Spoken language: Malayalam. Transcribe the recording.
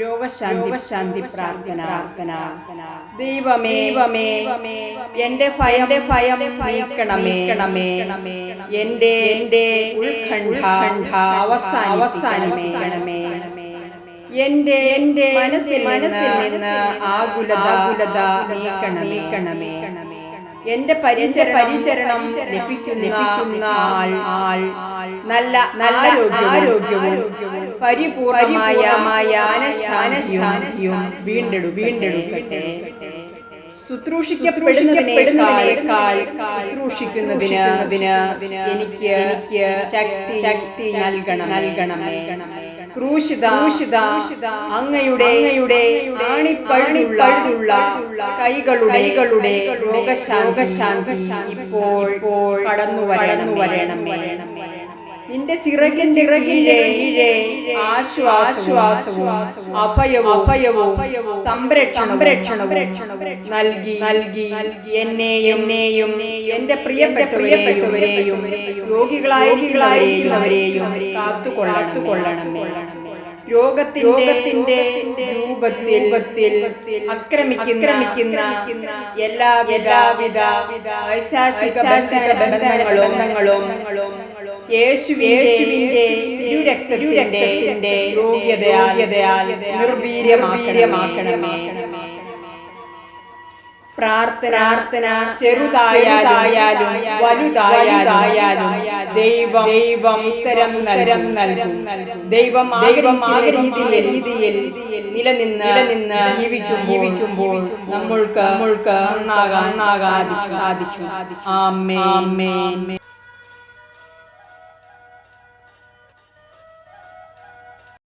രോഗശാന്തി ശാന്തി പ്രാർത്ഥന. പ്രാർത്ഥന. ദൈവമേ ദൈവമേ എന്റെ ഭയം ഭയം നീക്കണമേ. എന്റെ എന്റെ അവസാനിപ്പിക്കണമേ. എന്റെ എന്റെ മനസ്സിൽ മനസ്സിൽ നിന്ന് ആകുലതാകുലത നീക്കണമേ. എന്റെ പരിചര പരിചരണം ലഭിക്കുന്ന ലഭിക്കുന്ന ആൾ ആൾ. നല്ല നല്ല ആരോഗ്യവും പരിപൂർണമായ വീണ്ടെടുക്കട്ടെ. ശുശ്രൂഷിക്കപ്പെടുന്നതിനേക്കാൾ ശുശ്രൂഷിക്കുന്നതിന് അതിന് എനിക്ക് ശക്തി നൽകണം അങ്ങയുടെ ആണിപ്പഴുതുള്ള കൈകളുടെ കൈകളുടെ രോഗശാന്തി ഇപ്പോൾ കടന്നു വരണം വരണം വരണമേ നിന്റെ ചിറകി ചിറകി ആശ്വാസവും അഭയവും അഭയവും സംരക്ഷണവും നൽകി നൽകി എന്നെയും എന്നെയും എന്റെ പ്രിയപ്പെട്ടവരെയും രോഗികളായിരിക്കുന്നവരെയും കാത്തുകൊള്ളണമേ. രോഗത്തിന്റെ രൂപത്തിൽ എല്ലാ എല്ലാവിധ വൈശാസിക ബന്ധങ്ങളും യേശുവിന്റെ യോഗ്യതയാൽ നിർവീര്യമാക്കണമേ. ചെറുതായാലും വലുതായാലും ദൈവം ദൈവം ഉത്തരം നൽകും. നൽകും. ദൈവം ദൈവം രീതിയിൽ രീതിയിൽ നിലനിന്ന് നിലനിന്ന് ജീവിക്കും ജീവിക്കുമ്പോൾ നമ്മൾക്ക് നമ്മൾക്ക് നന്നാകാൻ സാധിക്കും. സാധിക്കും. ആമേ ആമേ